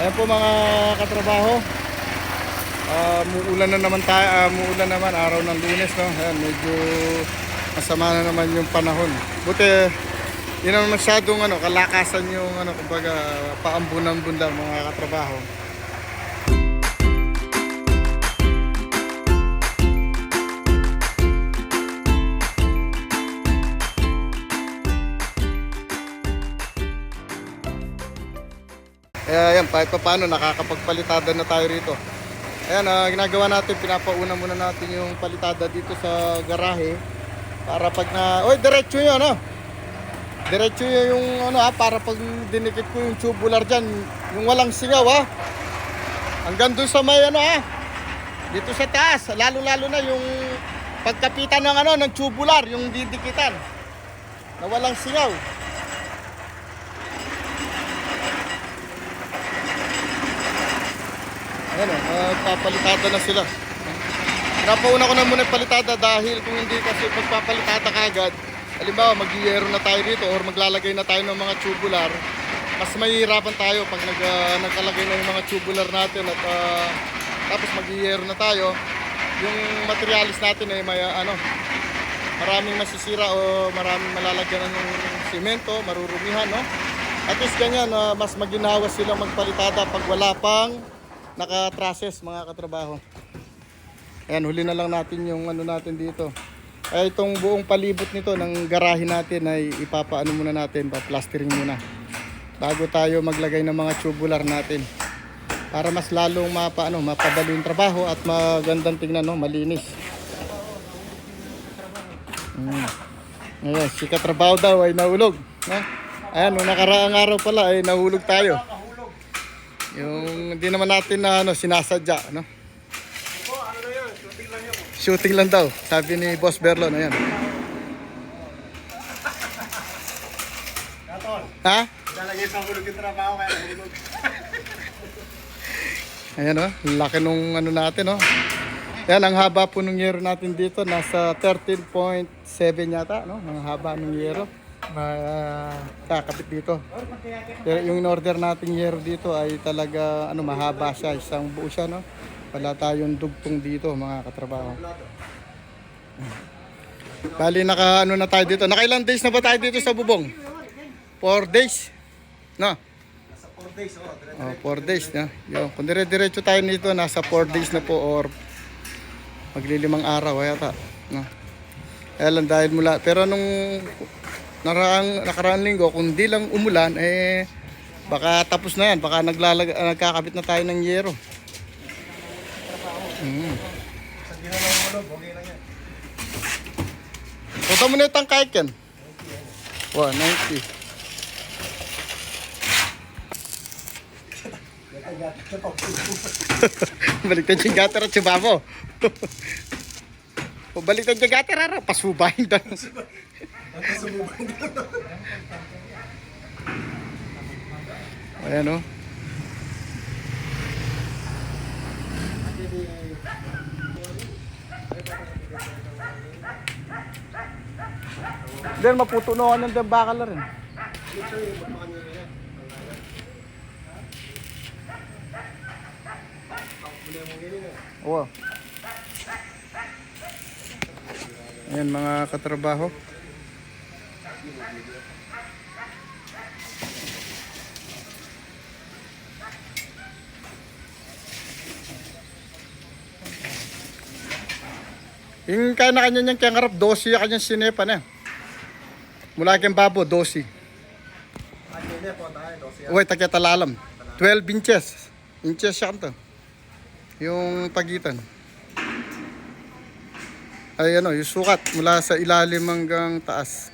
Ayan po mga katrabaho. Ah, muulan na naman tayo, ah, muulan naman araw ng Lunes no. Ayan, medyo masama na naman yung panahon. Buti yun naman masyadong ano, kalakasan yung ano, kumbaga paambun-ambun lang mga katrabaho. Kaya yan, kahit pa paano, nakakapagpalitada na tayo rito. Ayan, ah, ginagawa natin, pinapauna muna natin yung palitada dito sa garahe. Para pag na, oy, diretso yun, ano? Diretso yun yung, ano ha, para pag dinikit ko yung tubular dyan, yung walang singaw ha. Hanggang dun sa may, ano ha, dito sa taas, lalo-lalo na yung pagkapitan ng, ano, ng tubular, yung didikitan. Na walang singaw. Ayan o, magpapalitada na sila. Napauna ko na muna palitada dahil kung hindi kasi pagpapalitada kagad, halimbawa magyiyero na tayo rito or maglalagay na tayo ng mga tubular, mas mahihirapan tayo pag nag, ah, nagkalagay na yung mga tubular natin at ah, tapos magyiyero na tayo, yung materialis natin ay may ah, ano, maraming masisira o maraming malalagyan ng simento, marurumihan, no? At least ganyan, ah, mas maginawa silang magpalitada pag wala pang naka-trusses mga katrabaho. Ayan, huli na lang natin yung ano natin dito. Ay itong buong palibot nito ng garahe natin ay ipapaano muna natin, pa-plastering muna. Bago tayo maglagay ng mga tubular natin. Para mas lalong mapaano, mapadali yung trabaho at magandang tingnan, no, malinis. Mm. Ayan, si katrabaho daw ay nahulog. No? Ayan, nung nakaraang araw pala ay nahulog tayo. Yung hindi naman natin na ano, sinasadya, no? Shooting lang daw, sabi ni Boss Berlon, ayan. Ha? Lalagay sa hulog yung trabaho kaya hulog. Ayan o, laki nung ano natin o. Ayan, ang haba po nung yero natin dito, nasa 13.7 yata, no? Ang haba nung yero. Ma kakapit dito. Pero yung in-order nating yero dito ay talaga ano mahaba siya, isang buo siya no. Wala tayong dugtong dito mga katrabaho. Bali naka ano na tayo dito. Nakailang days na ba tayo dito sa bubong? 4 days. No? Sa 4 days, oh. dire- Oh, 4 days na. Yo, kung dire-diretso tayo nito, nasa 4 days na po or maglilimang araw yata. No? Lang dahil mula, pero nung naraang, nakaraang linggo, kung di lang umulan, eh, baka tapos na yan. Baka naglalag, nagkakabit na tayo ng yero. Mm. Yan. Punta mo na yung tangkay ken. 190. Baliktad yung gater at subabo. o baliktad yung gater, ara, pasubahin daw. Ayan o. Then maputo na ako ng bakal na rin. Oo. Ayan mga katrabaho. Yung kaya na kanya niyang kangarap, 12 yung kanyang sinepa na. Mula kang babo, 12. At yun eh, po tayo, 12 yan. Uy, takyatalalam. 12 inches. Inches siya to. Yung pagitan. Ay ano, yung sukat mula sa ilalim hanggang taas.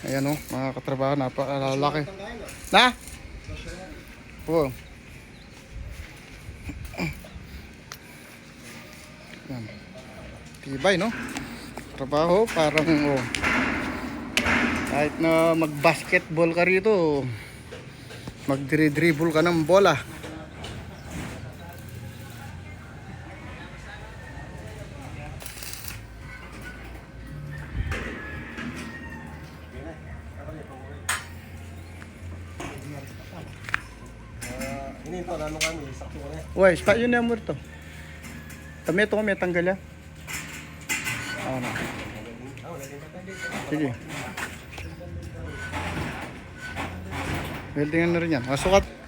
Ayan o, mga katrabaho, napakalalaki. Na? Oo. Yan. Tibay, no? Trabaho, parang, oh. Kahit na mag-basketball ka rito, magdri-dribble ka ng bola. Uy, spa yun na mo ito. Kami ito kami tanggal ya. Oo na. Ah, pa Sige. Weldingan na rin yan. Masukat. Mga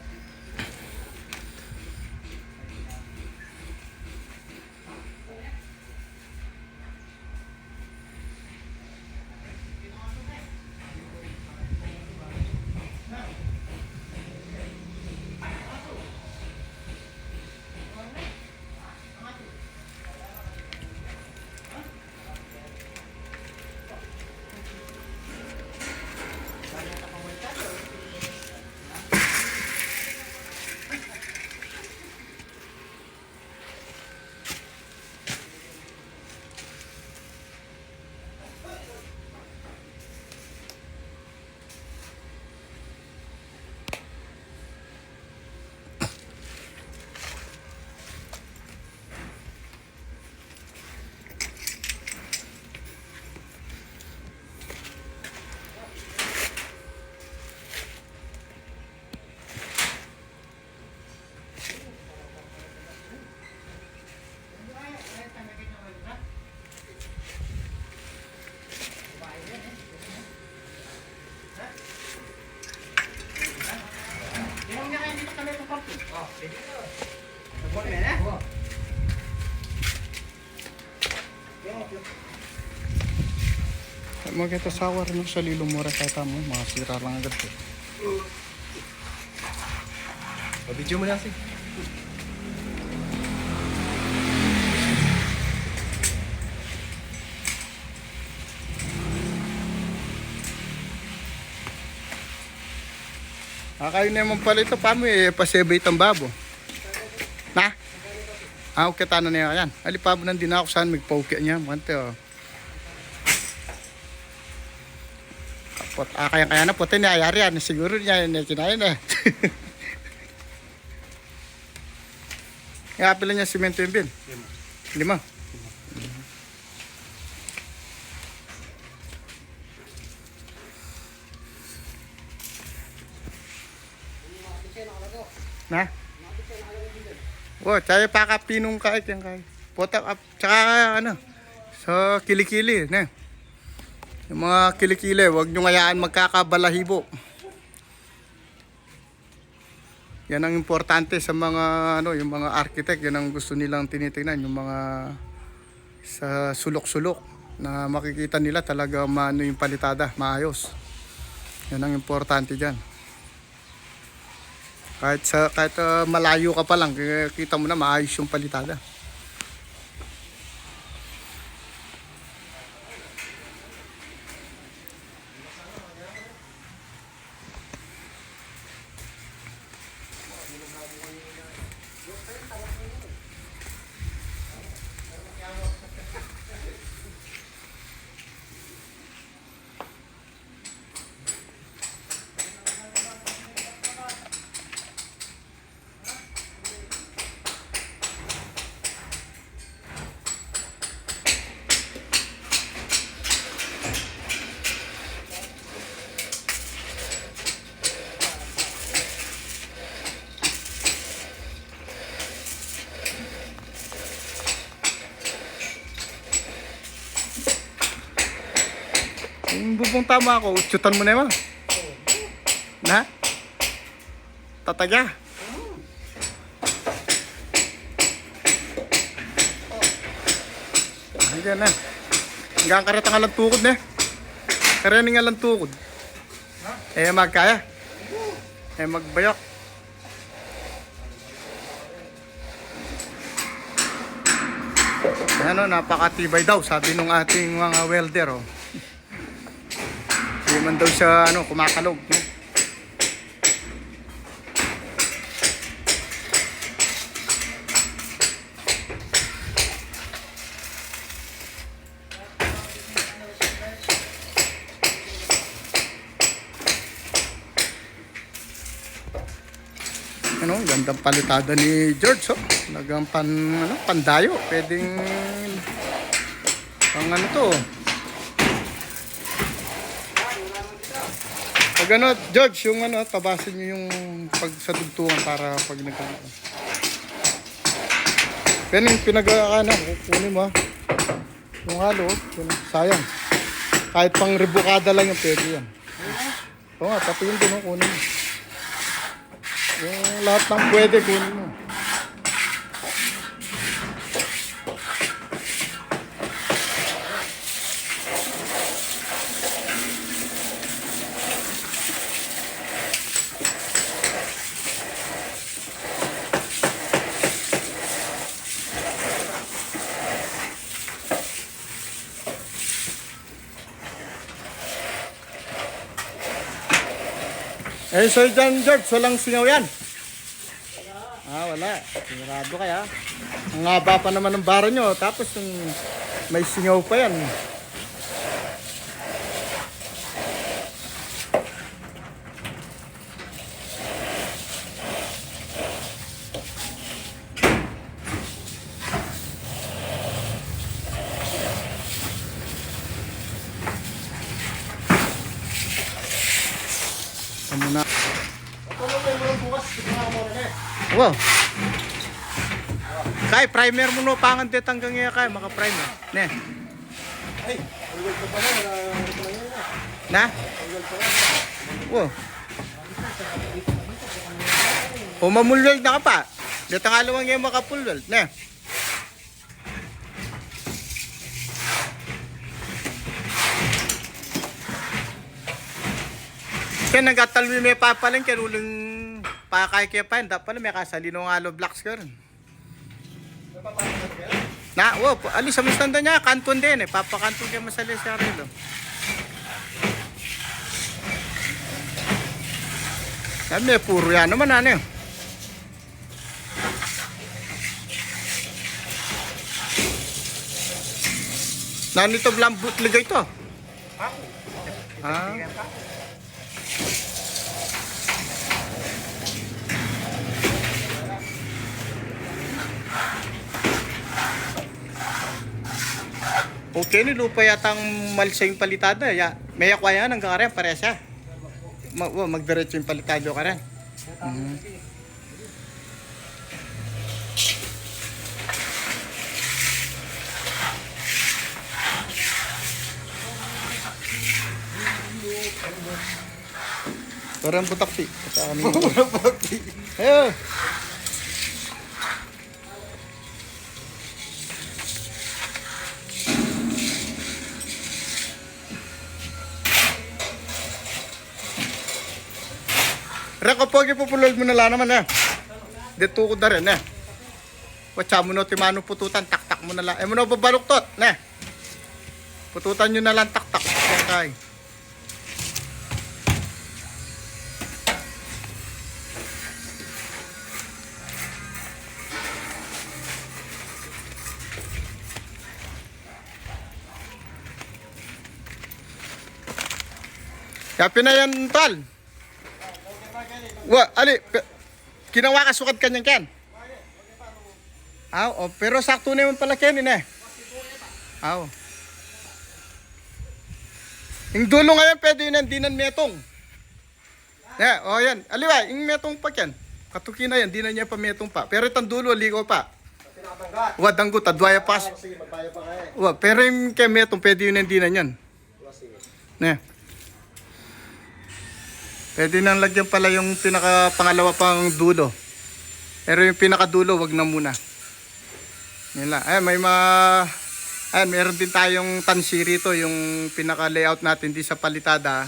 ito sawar mo sa lilo mura kahit mo. Mga sira lang agad eh. video mo na kasi. Kakain naman pala ito. Paano eh, pasebay itang babo? Na? Ah, okay, tano na yan. Alipabo nang din ako saan magpauki niya. Mante, oh. Kapot, ah, kaya kaya na puti niya, ayari yan. Siguro niya, niya kinain eh. Kaya pila niya simento yung bin? Lima. Na? Oh, tayo pa kapinong kahit yan kahit. Pota, ap, tsaka ano, sa kilikili, ne. Yung mga kilikili, wag nyo ngayaan magkakabalahibo. Yan ang importante sa mga ano, yung mga architect, yan ang gusto nilang tinitingnan, yung mga sa sulok-sulok na makikita nila talaga maano yung palitada, maayos. Yan ang importante diyan. Kahit sa kahit ah, malayo ka pa lang, kita mo na maayos yung palitada. Bubong tama ako, utsutan mo na yun. Na? Tatagya. Ayan na. Hanggang kareta nga lang tukod na. Kareta nga lang tukod. Eh magkaya. Eh magbayok. Ano, napakatibay daw, sabi nung ating mga welder. Oh. Hindi man daw siya ano, kumakalog. No? Ano, gandang palitada ni George, oh. Nagang pan, ano, pandayo. Pwedeng, pang ano to, Pag ano, George, yung ano, tabasin nyo yung pag sa dugtungan para pag nagkano. Pero yung pinag-ano, kunin mo ah. Yung halo, yun, sayang. Kahit pang rebukada lang yung pwede yan. Oo nga, pati yung oh, kunin mo. Yung lahat ng pwede, kunin mo. Eh, Sir John George, walang singaw yan. Ah, wala. Sigurado kaya. Ang haba pa naman ng baro nyo, tapos yung may singaw pa yan. Wow. Kay primer mo no pangan det hanggang iya kay maka primer. Ne. Ay, ulwal ko yun ah. Na? Wow. O mamulwel na ka pa. Dito nga luwang yung makapulwel. Ne. Kaya nagatalwi may papaling kaya uling pakay kaya pa yun. Dapat pala may kasalino nga lo blocks ka rin. Na, wo, alis sa mistanda niya, kanton din eh. Papakanton niya masali siya rin. Yan may puro yan naman ano yun. Nanito blang bootleg ito. Ah. Okay, ni lupa yata ang malsa yung palitada. Ya, may akwa yan, hanggang karen, pare siya. Ma wa, magdiretso yung palitado ka rin. Mhm. Parang butakti. Parang butakti. Ayo. Reko po, ipupulol mo na lang naman eh. Dito ko na eh. Watsa mo na timano pututan, taktak mo na lang. Eh mo na babaluktot, ne. Pututan nyo na lang taktak. Yan kay. Kapi na yan, tal. Wa, ali, kinawa ka sukat kanyang ken. Aw, oh, pero sakto na yun pala ken eh. Aw. Yung dulo ngayon pwede yun ang dinan metong. Yeah, oh yan. Aliwa, yung metong pa ken. Katuki na yan, di na niya pa metong pa. Pero itang dulo, ligo pa. Wa danggo, tadwaya pas. Oh. Wa, pero yung kay metong pwede yun ang dinan yan. Oh, sige. Pwede nang lagyan pala yung pinaka pangalawa pang dulo. Pero yung pinakadulo, wag na muna. Yan lang. Ay, may ma... Ayan, meron din tayong tansi rito, yung pinaka-layout natin di sa palitada.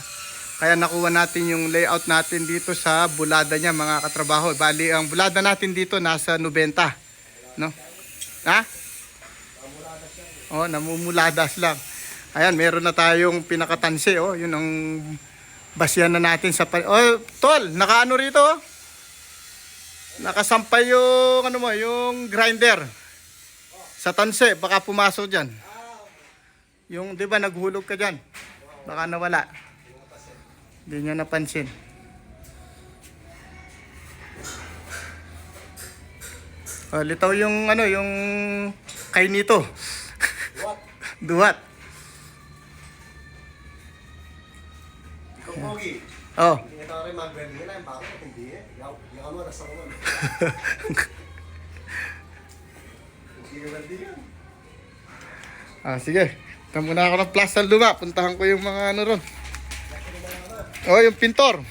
Kaya nakuha natin yung layout natin dito sa bulada niya, mga katrabaho. Bali, ang bulada natin dito nasa 90. No? Ha? Oh, namumuladas lang. Ayan, meron na tayong pinakatansi, oh. Yun ang basyan na natin sa... pal- Oh, tol, nakaano rito. Nakasampay yung, ano mo, yung grinder. Sa tansi, baka pumasok dyan. Yung, di ba, naghulog ka dyan. Baka nawala. Hindi niya napansin. Oh, litaw yung, ano, yung kay nito. What? Duwat. Welding yan. Ah, sige. Ito muna ako ng Plaza Luma. Puntahan ko yung mga ano ron. Oh, yung pintor.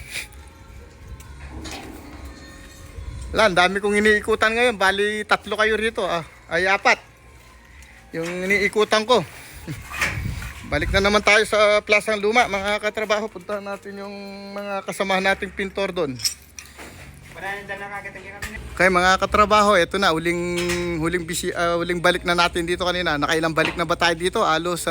Ang dami kong iniikutan ngayon. Bali, tatlo kayo rito. Ah, ay, apat. Yung iniikutan ko. Balik na naman tayo sa Plaza Luma, mga katrabaho. Puntahan natin yung mga kasamahan nating pintor doon. Kaya mga katrabaho, ito na uling huling bisi, ah, huling balik na natin dito kanina. Nakailang balik na ba tayo dito? Alo sa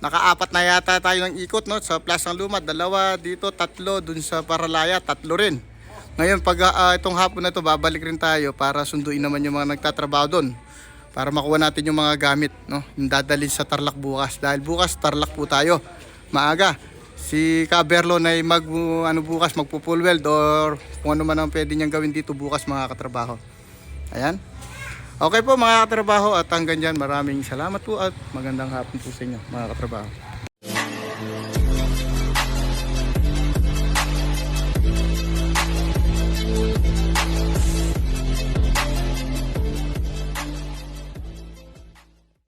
nakaapat na yata tayo ng ikot no sa Plaza Luma, dalawa dito, tatlo dun sa Paralaya, tatlo rin. Ngayon pag ah, itong hapon na to babalik rin tayo para sunduin naman yung mga nagtatrabaho doon para makuha natin yung mga gamit no? Yung dadalhin sa Tarlac bukas. Dahil bukas Tarlac po tayo. Maaga. Si Caberlo na mag ano bukas magpo full weld or kung ano man ang pwede niyang gawin dito bukas mga katrabaho. Ayan. Okay po mga katrabaho. At hanggang dyan maraming salamat po at magandang hapon po sa inyo mga katrabaho